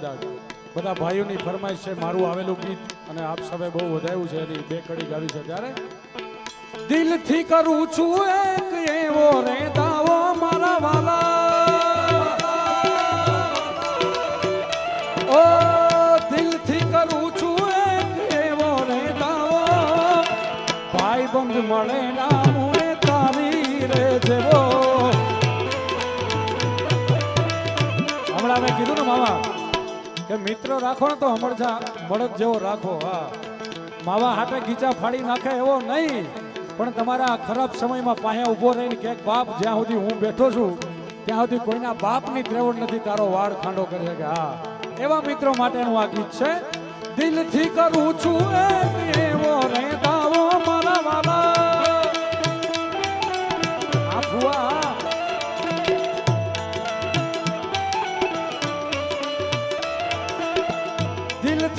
બધા ભાઈઓની ફરમાઈશ છે, મારું આવેલું ગીત, અને આપ સૌએ બહુ વધાવ્યું છે, એની બે કડી ગાવી છે ત્યારે. દિલથી કરું છું એક એવો રે દાવો મારા વાલા. ઓ, દિલથી કરું છું એક એવો રે દાવો ભાઈ બંધ મળે ના કે રાખો ને તો હમણાં બળદ જેવો રાખો, હા. માવા હાથે ગીચા ફાડી નાખે એવો નહીં, પણ તમારા ખરાબ સમયમાં પાસે ઊભો રહીને ક્યાંક બાપ જ્યાં સુધી હું બેઠો છું, ત્યાં સુધી કોઈના બાપની ત્રેવડ નથી, તારો વાળ ખાંડો કરે કે હા. એવા મિત્રો માટેનું આ ગીત છે, દિલથી કરું છું એવો રે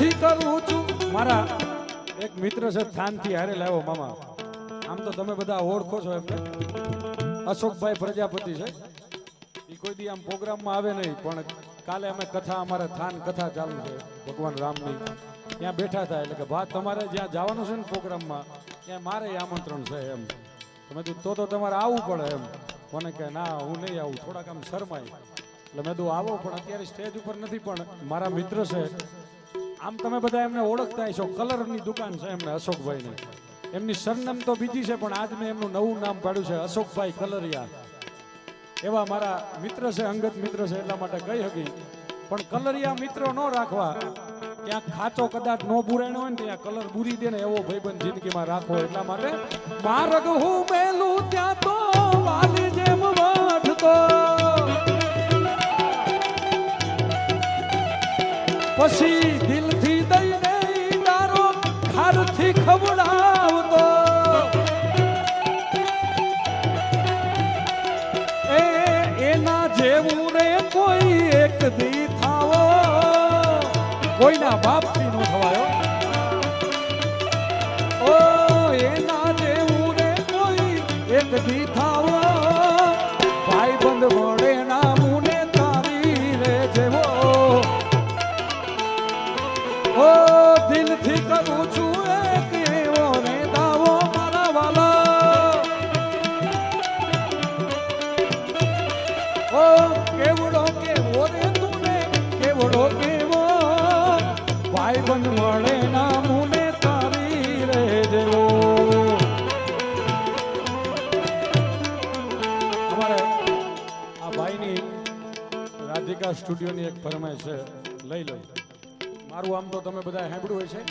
દિલથી કરું છું. મારા એક મિત્ર છે, થાનથી હારે લાવ્યો મામા. આમ તો તમે બધા ઓળખો છો એમને. અશોકભાઈ પ્રજાપતિ છે. એ કોઈ દી આમ પ્રોગ્રામમાં આવે નહીં, પણ કાલે અમે કથા, અમારે થાન કથા ચાલુ છે, ભગવાન રામની. ત્યાં બેઠા હતા, એટલે કે ભાત તમારે જ્યાં જવાનું છે ને પ્રોગ્રામમાં, ત્યાં મારે આમંત્રણ છે એમ. તમે કીધું, તો તો તમારે આવવું પડે એમ. મને કે, ના, હું નહીં આવું, થોડાક આમ શરમાય. એટલે મેં કીધું, આવો, પણ અત્યારે સ્ટેજ ઉપર નથી, પણ મારા મિત્ર છે આમ તમે બધા એમને ઓળખતા છો કલરની દુકાન છે એમને અશોકભાઈની. એમની સરનામ તો બીજી છે, પણ આજ મેં એમનું નવું નામ પાડ્યું છે, અશોકભાઈ કલરિયા. એવા મારા મિત્ર છે, અંગત મિત્ર છે, એટલા માટે કહી શકી પણ કલરિયા મિત્રો ન રાખવા. ત્યાં ખાચો કદાચ નો બુરાણો હોય ને ત્યાં કલર બુરી દે ને એવો ભાઈબંધ જિંદગીમાં રાખો એટલા માટે માર્ગ હું મેલું ત્યાં તો વાલી જેમ વાઢતો. પછી ઈંડારો ખારથી ખવડાવતો. એ એના જેવું રે કોઈ એક દી થાવો. કોઈના બાપથી નો થવાયો. ઓ એના જેવું રે કોઈ એક દી થાવો. રાધિકા સ્ટુડિયોની એક ફરમાય છે, લઈ લો. મારું આમ તો તમે બધા સાંભળ્યું હોય છે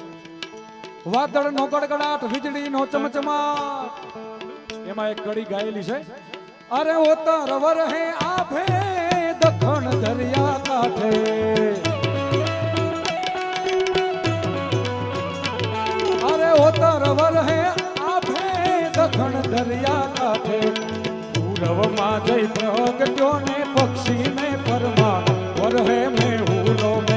વાદળ નો ગડગડાટ, વીજળી નો ચમચમાટ. એમાં એક કડી ગાયેલી છે. અરે ઓતર વરહે આભે દખણ દરિયા કાંઠે. અરે ઓતર વરહે આભે દખણ દરિયા કાંઠે. પૂરવમાં જઈ પ્રગટ્યો ને પક્ષીને પરમા પર હે મેં હુલો